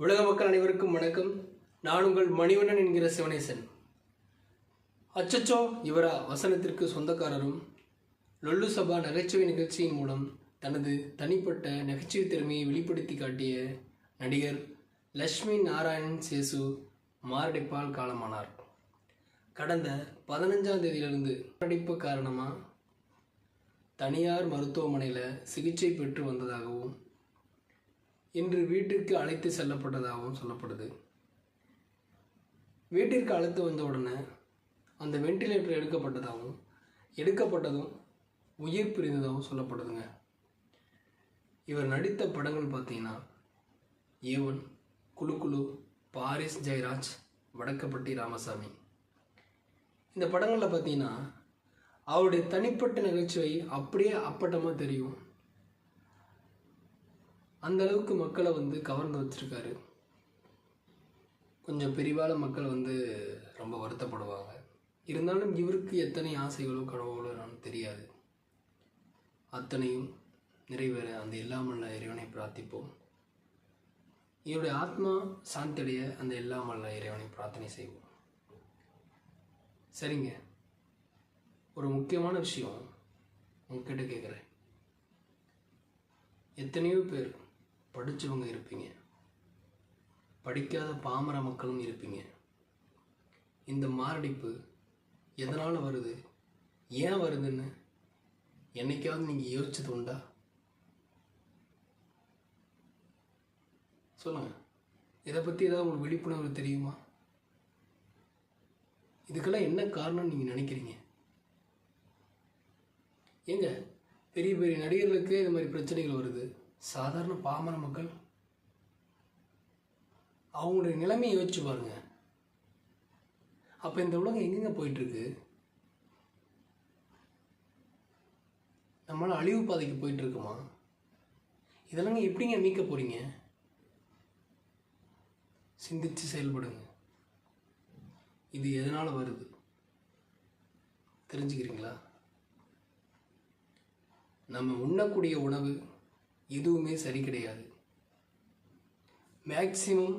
உலக மக்கள் அனைவருக்கும் வணக்கம். நான் உங்கள் மணிவண்ணன் என்கிற சிவனேசன். அச்சச்சோ இவரா வசனத்திற்கு சொந்தக்காரரும் லொல்லு சபா நகைச்சுவை நிகழ்ச்சியின் மூலம் தனது தனிப்பட்ட நகைச்சுவை திறமையை வெளிப்படுத்தி காட்டிய நடிகர் லக்ஷ்மி நாராயணன் சேசு மாரடைப்பால் காலமானார். கடந்த பதினஞ்சாம் தேதியிலிருந்து மாரடைப்பு காரணமாக தனியார் மருத்துவமனையில் சிகிச்சை பெற்று வந்ததாகவும் இன்று வீட்டிற்கு அழைத்து செல்லப்பட்டதாகவும் சொல்லப்படுது. வீட்டிற்கு அழைத்து வந்த உடனே அந்த வெண்டிலேட்டர் எடுக்கப்பட்டதாகவும் எடுக்கப்பட்டதும் உயிர் பிரிந்ததாகவும் சொல்லப்படுதுங்க. இவர் நடித்த படங்கள் பார்த்தீங்கன்னா ஏவன் குழு குழு பாரிஸ் ஜெயராஜ் வடக்கப்பட்டி ராமசாமி. இந்த படங்களில் பார்த்தீங்கன்னா அவருடைய தனிப்பட்ட நிகழ்ச்சியை அப்படியே அப்பட்டமாக தெரியும். அந்த அளவுக்கு மக்களை வந்து கவர்ந்து வச்சிருக்காரு. கொஞ்சம் பெரிவால மக்கள் வந்து ரொம்ப வருத்தப்படுவாங்க. இருந்தாலும் இவருக்கு எத்தனை ஆசைகளோ கனவுகளோ நான் தெரியாது. அத்தனையும் நிறைவேற அந்த எல்லாமல்ல இறைவனை பிரார்த்திப்போம். இவருடைய ஆத்மா சாந்தடைய அந்த எல்லாமல்ல இறைவனை பிரார்த்தனை செய்வோம். சரிங்க. ஒரு முக்கியமான விஷயம் உங்ககிட்ட கேட்குறேன் எத்தனையோ பேர் படித்தவங்க இருப்பீங்க. படிக்காத பாமர மக்களும் இருப்பீங்க. இந்த மாரடைப்பு எதனால் வருது? ஏன் வருதுன்னு என்னைக்காவது நீங்கள் யோசிச்சது உண்டா? சொல்லுங்கள் இதை பற்றி ஏதாவது உங்களுக்கு விழிப்புணர்வு தெரியுமா? இதுக்கெல்லாம் என்ன காரணம்னு நீங்கள் நினைக்கிறீங்க? ஏங்க பெரிய பெரிய நடிகர்களுக்கு இது மாதிரி பிரச்சனைகள் வருது. சாதாரண பாமர மக்கள் அவங்களுடைய நிலைமையை யோசிச்சு பாருங்க. அப்போ இந்த உலகம் எங்கெங்க போயிட்டுருக்கு? நம்மளால் அழிவு பாதைக்கு போயிட்டுருக்குமா? இதெல்லாம் எப்படிங்க மீட்க போகிறீங்க சிந்திச்சு செயல்படுங்க. இது எதனால் வருது? தெரிஞ்சுக்கிறீங்களா? நம்ம உண்ணக்கூடிய உணவு எதுவுமே சரி கிடையாது. மேக்சிமம்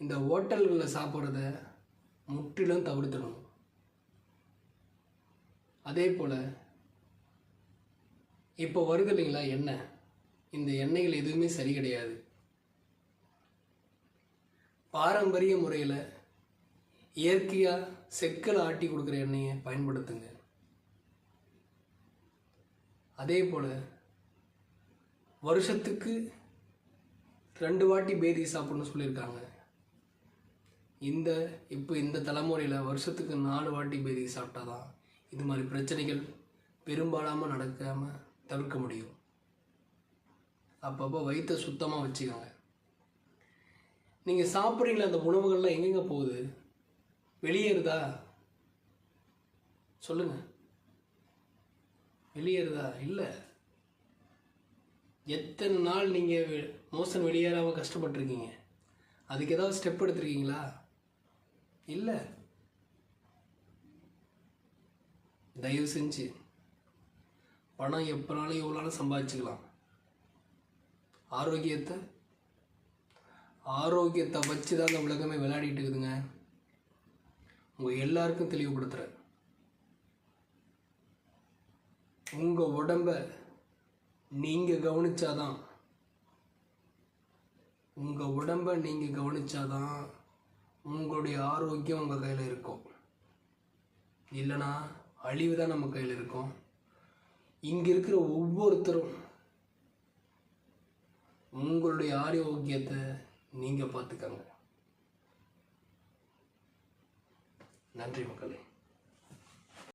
இந்த ஹோட்டல்களில் சாப்பிட்றத முற்றிலும் தவிர்த்துடணும். அதே போல் இப்போ வருது இல்லைங்களா எண்ணெய். இந்த எண்ணெய்கள் எதுவுமே சரி கிடையாது. பாரம்பரிய முறையில் இயற்கையாக செக்கில் ஆட்டி கொடுக்குற எண்ணெயை பயன்படுத்துங்க. அதே போல் வருஷத்துக்கு ரெண்டு வாட்டி பேதி சாப்பிடணும்னு சொல்லியிருக்காங்க. இந்த இப்போ இந்த தலைமுறையில் வருஷத்துக்கு நாலு வாட்டி பேதி சாப்பிட்டா தான் இது மாதிரி பிரச்சனைகள் பெரும்பாலாமல் நடக்காமல் தவிர்க்க முடியும். அப்பப்போ வயிற்றை சுத்தமாக வச்சுக்கோங்க. நீங்கள் சாப்பிட்றீங்களா அந்த உணவுகள்லாம் எங்கெங்கே போகுது? வெளியேறுதா சொல்லுங்கள் வெளியேறுதா இல்லை. எத்தனை நாள் நீங்கள் மோசன் வெளியேறாமல் கஷ்டப்பட்டிருக்கீங்க? அதுக்கு ஏதாவது ஸ்டெப் எடுத்திருக்கீங்களா? இல்லை. தயவு செஞ்சு பணம் எப்போனாலும் எவ்வளோனாலும் சம்பாதிச்சுக்கலாம். ஆரோக்கியத்தை ஆரோக்கியத்தை வச்சு தான் இந்த உலகமே விளையாடிட்டு இருக்குதுங்க. உங்கள் எல்லாருக்கும் தெளிவுபடுத்துகிறேன் உங்கள் உடம்ப நீங்கள் கவனிச்சாதான். உங்கள் உடம்ப நீங்கள் கவனிச்சாதான் உங்களுடைய ஆரோக்கியம் உங்கள் கையில் இருக்கும். இல்லைனா அழிவு தான் நம்ம கையில் இருக்கும். இங்கே இருக்கிற ஒவ்வொருத்தரும் உங்களுடைய ஆரோக்கியத்தை நீங்கள் பார்த்துக்கங்க. நன்றி மக்களே.